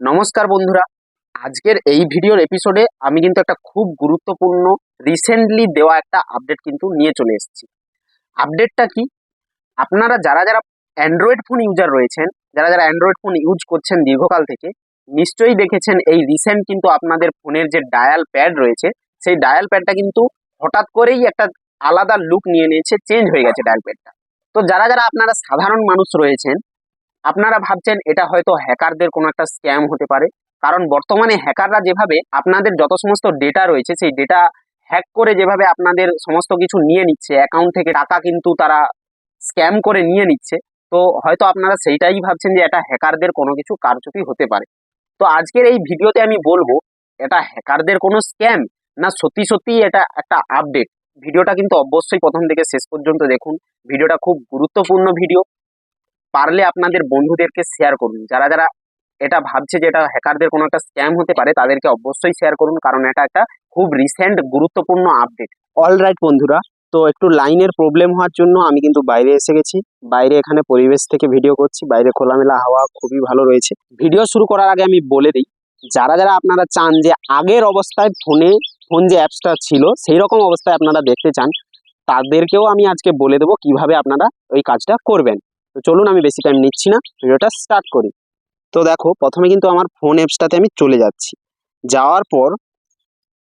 নমস্কার বন্ধুরা। আজকের এই ভিডিওর এপিসোডে আমি কিন্তু একটা খুব গুরুত্বপূর্ণ রিসেন্টলি দেওয়া একটা আপডেট কিন্তু নিয়ে চলে এসেছি। আপডেটটা কি? আপনারা যারা যারা অ্যান্ড্রয়েড ফোন ইউজার রয়েছেন, যারা যারা অ্যান্ড্রয়েড ফোন ইউজ করছেন দীর্ঘকাল থেকে, নিশ্চয়ই দেখেছেন এই রিসেন্ট কিন্তু আপনাদের ফোনের যে ডায়াল প্যাড রয়েছে, সেই ডায়াল প্যাডটা কিন্তু হঠাৎ করেই একটা আলাদা লুক নিয়ে নিয়েছে চেঞ্জ হয়ে গেছে ডায়াল প্যাডটা তো যারা যারা আপনারা সাধারণ মানুষ রয়েছেন আপনারা ভাবছেন এটা হয়তো হ্যাকারদের কোনো একটা স্ক্যাম হতে পারে। কারণ বর্তমানে হ্যাকাররা যেভাবে আপনাদের যত সমস্ত ডেটা রয়েছে, সেই ডেটা হ্যাক করে যেভাবে আপনাদের সমস্ত কিছু নিয়ে নিচ্ছে অ্যাকাউন্ট থেকে টাকা কিন্তু তারা স্ক্যাম করে নিয়ে নিচ্ছে, তো হয়তো আপনারা সেইটাই ভাবছেন যে এটা হ্যাকারদের কোনো কিছু কারচুপি হতে পারে। তো আজকের এই ভিডিওতে আমি বলব, এটা হ্যাকারদের কোনো স্ক্যাম না সত্যি সত্যি এটা একটা আপডেট। ভিডিওটা কিন্তু অবশ্যই প্রথম থেকে শেষ পর্যন্ত দেখুন। ভিডিওটা খুব গুরুত্বপূর্ণ ভিডিও। পারলে আপনাদের বন্ধুদেরকে শেয়ার করুন। যারা যারা এটা ভাবছে যে এটা হ্যাকারদের কোনো একটা স্ক্যাম হতে পারে, তাদেরকে অবশ্যই শেয়ার করুন, কারণ এটা একটা খুব রিসেন্ট গুরুত্বপূর্ণ আপডেট অল রাইট বন্ধুরা, তো একটু লাইনের প্রবলেম হওয়ার জন্য আমি কিন্তু বাইরে এসে গেছি। বাইরে এখানে পরিবেশ থেকে ভিডিও করছি, বাইরে খোলামেলা হাওয়া খুবই ভালো রয়েছে। ভিডিও শুরু করার আগে আমি বলে দিই, যারা যারা আপনারা চান যে আগের অবস্থায় ফোনে ফোন যে অ্যাপসটা ছিল সেই রকম অবস্থায় আপনারা দেখতে চান, তাদেরকেও আমি আজকে বলে দেবো কীভাবে আপনারা ওই কাজটা করবেন। তো চলুন আমি বেশি টাইম নিচ্ছি না, ভিডিওটা স্টার্ট করি। তো দেখো, প্রথমে কিন্তু আমার ফোন অ্যাপসটাতে আমি চলে যাচ্ছি। যাওয়ার পর,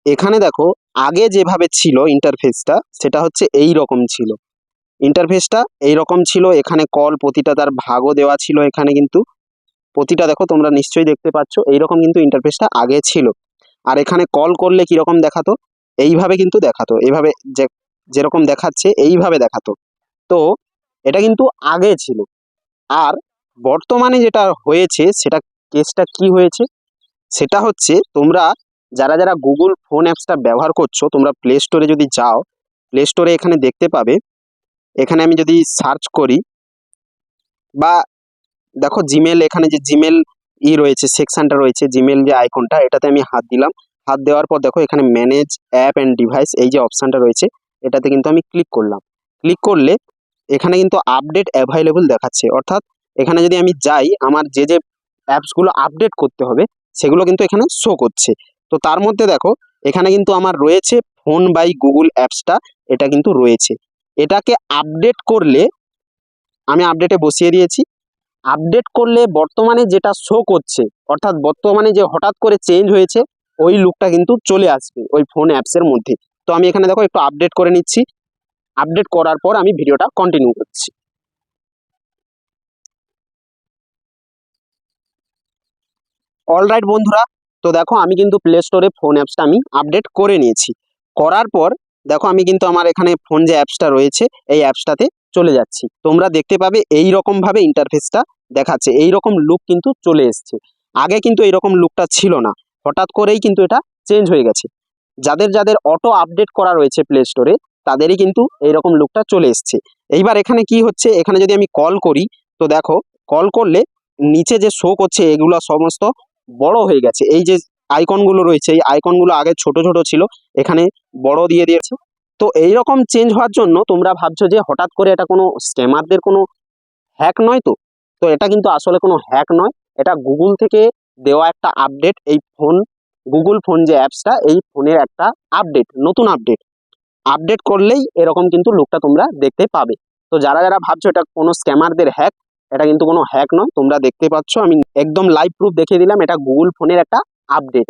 এখানে দেখো, আগে যেভাবে ছিল ইন্টারফেসটা সেটা হচ্ছে এই রকম ছিল। ইন্টারফেসটা এই রকম ছিল, এখানে কল প্রতিটা তার ভাগও দেওয়া ছিল এখানে কিন্তু। প্রতিটা দেখো, তোমরা নিশ্চয়ই দেখতে পাচ্ছ, এইরকম কিন্তু ইন্টারফেসটা আগে ছিল। আর এখানে কল করলে কীরকম দেখাতো? এইভাবে কিন্তু দেখাতো। এইভাবে যে, যেরকম দেখাচ্ছে, এইভাবে দেখাতো। তো এটা কিন্তু আগে ছিল। আর বর্তমানে যেটা হয়েছে, সেটা কেসটা কি হয়েছে? সেটা হচ্ছে তোমরা যারা যারা গুগল ফোন অ্যাপসটা ব্যবহার করছ, তোমরা প্লে স্টোরে যদি যাও প্লে স্টোরে এখানে দেখতে পাবে। এখানে আমি যদি সার্চ করি বা দেখো জিমেল এখানে যে জিমেল ই রয়েছে সেকশনটা রয়েছে জিমেল যে আইকনটা এটাতে আমি হাত দিলাম। হাত দেওয়ার পর দেখো এখানে ম্যানেজ অ্যাপ অ্যান্ড ডিভাইস এই যে অপশানটা রয়েছে, এটাতে কিন্তু আমি ক্লিক করলাম। ক্লিক করলে এখানে কিন্তু আপডেট অ্যাভেলেবল দেখাচ্ছে। অর্থাৎ এখানে যদি আমি যাই, আমার যে যে অ্যাপসগুলো আপডেট করতে হবে, সেগুলো কিন্তু এখানে শো করছে। তো তার মধ্যে দেখো, এখানে কিন্তু আমার রয়েছে ফোন বাই গুগল অ্যাপসটা এটা কিন্তু রয়েছে। এটাকে আপডেট করলে, আমি আপডেটে বসিয়ে দিয়েছি। আপডেট করলে বর্তমানে যেটা শো করছে, অর্থাৎ বর্তমানে যে হঠাৎ করে চেঞ্জ হয়েছে, ওই লুকটা কিন্তু চলে আসবে, ওই ফোন অ্যাপসের মধ্যে। তো আমি এখানে দেখো একটু আপডেট করে নিচ্ছি। আপডেট করার পর আমি ভিডিওটা কন্টিনিউ করছি। অলরাইট বন্ধুরা, তো দেখো আমি কিন্তু প্লে স্টোরে ফোন অ্যাপসটা আমি আপডেট করে নিয়েছি। করার পর দেখো আমি কিন্তু আমার এখানে ফোন যে অ্যাপসটা রয়েছে, এই অ্যাপসটাতে চলে যাচ্ছি। তোমরা দেখতে পাবে এই রকম ভাবে ইন্টারফেসটা দেখাচ্ছে এই রকম লুক কিন্তু চলে এসছে। আগে কিন্তু এই রকম লুকটা ছিল না। হঠাৎ করেই কিন্তু এটা চেঞ্জ হয়ে গেছে। যাদের যাদের অটো আপডেট করা রয়েছে প্লে স্টোরে তাদেরই কিন্তু এইরকম লুকটা চলে এসছে। এইবার এখানে কি হচ্ছে? এখানে যদি আমি কল করি, তো দেখো কল করলে নিচে যে শো করছে, এগুলো সমস্ত বড় হয়ে গেছে। এই যে আইকনগুলো রয়েছে, এই আইকনগুলো আগে ছোট ছোট ছিল, এখানে বড় দিয়ে দিয়েছে। তো এই রকম চেঞ্জ হওয়ার জন্য তোমরা ভাবছ যে হঠাৎ করে এটা কোনো স্ক্যামারদের কোনো হ্যাক নয় তো? তো এটা কিন্তু আসলে কোনো হ্যাক নয়। এটা গুগল থেকে দেওয়া একটা আপডেট এই ফোন গুগল ফোন যে অ্যাপসটা এই ফোনের একটা আপডেট নতুন আপডেট আপডেট করলেই এরকম কিন্তু লুকটা তোমরা দেখতে পাবে। তো যারা যারা ভাবছ এটা কোনো স্ক্যামারদের হ্যাক এটা কিন্তু কোনো হ্যাক নয়। তোমরা দেখতে পাচ্ছ, আমি একদম লাইভ প্রুফ দেখিয়ে দিলাম, এটা গুগল ফোনের একটা আপডেট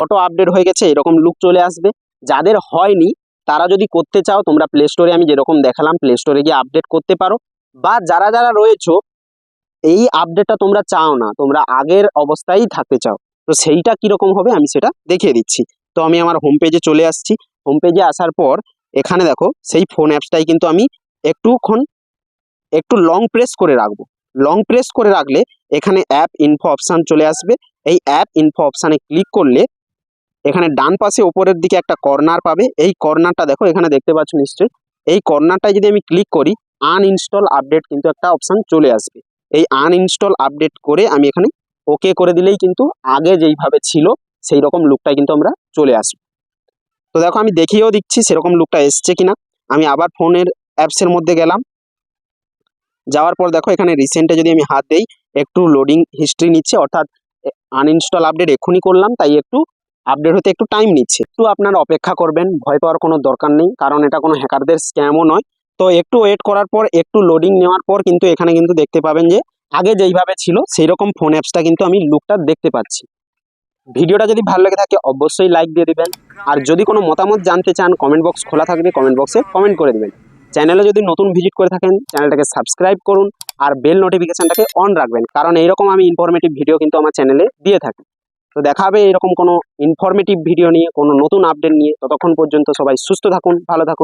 অটো আপডেট হয়ে গেছে, এরকম লুক চলে আসবে। যাদের হয়নি, তারা যদি করতে চাও, তোমরা প্লে স্টোরে আমি যেরকম দেখালাম প্লে স্টোরে গিয়ে আপডেট করতে পারো। বা যারা যারা রয়েছো, এই আপডেটটা তোমরা চাও না, তোমরা আগের অবস্থায় থাকতে চাও। তো সেইটা কীরকম হবে, আমি সেটা দেখিয়ে দিচ্ছি। তো আমি আমার হোম পেজে চলে আসছি। হোম পেজে আসার পর এখানে দেখো সেই ফোন অ্যাপসটাই কিন্তু আমি একটুক্ষণ, একটু লং প্রেস করে রাখব। লং প্রেস করে রাখলে এখানে অ্যাপ ইনফো অপশান চলে আসবে। এই অ্যাপ ইনফো অপশানে ক্লিক করলে এখানে ডান পাশে ওপরের দিকে একটা কর্নার পাবে। এই কর্নারটা দেখো এখানে দেখতে পাচ্ছ নিশ্চয়ই। এই কর্নারটায় যদি আমি ক্লিক করি আনইনস্টল আপডেট কিন্তু একটা অপশান চলে আসবে। এই আনইনস্টল আপডেট করে আমি এখানে ওকে করে দিলেই কিন্তু আগে যেইভাবে ছিল সেই রকম লুকটাই কিন্তু আমরা চলে আসব। তো দেখো আমি দেখিয়েও দিচ্ছি সেরকম লুকটা এসছে কিনা। আমি আবার ফোনের অ্যাপসের মধ্যে গেলাম। যাওয়ার পর দেখো এখানে রিসেন্টে যদি আমি হাত দেই, একটু লোডিং হিস্ট্রি নিচ্ছে, অর্থাৎ আনইনস্টল আপডেট এক্ষুনি করলাম, তাই একটু আপডেট হতে একটু টাইম নিচ্ছে। একটু আপনারা অপেক্ষা করবেন, ভয় পাওয়ার কোনো দরকার নেই, কারণ এটা কোনো হ্যাকারদের স্ক্যামও নয়। তো একটু ওয়েট করার পর, একটু লোডিং নেওয়ার পর কিন্তু এখানে কিন্তু দেখতে পাবেন যে, আগে যেইভাবে ছিল সেই রকম ফোন অ্যাপসটা কিন্তু আমি লুকটা দেখতে পাচ্ছি। ভিডিওটা যদি ভালো লেগে থাকে, অবশ্যই লাইক দিয়ে দিবেন। আর যদি কোনো মতামত জানতে চান কমেন্ট বক্স খোলা থাকবে কমেন্ট বক্সে কমেন্ট করে দিবেন। চ্যানেলে যদি নতুন ভিজিট করে থাকেন চ্যানেলটাকে সাবস্ক্রাইব করুন আর বেল নোটিফিকেশনটাকে অন রাখবেন। কারণ এইরকম আমি ইনফরমেটিভ ভিডিও কিন্তু আমার চ্যানেলে দিয়ে থাকি। তো দেখা হবে এরকম কোনো ইনফরমেটিভ ভিডিও নিয়ে, কোনো নতুন আপডেট নিয়ে। ততক্ষণ পর্যন্ত সবাই সুস্থ থাকুন, ভালো থাকুন।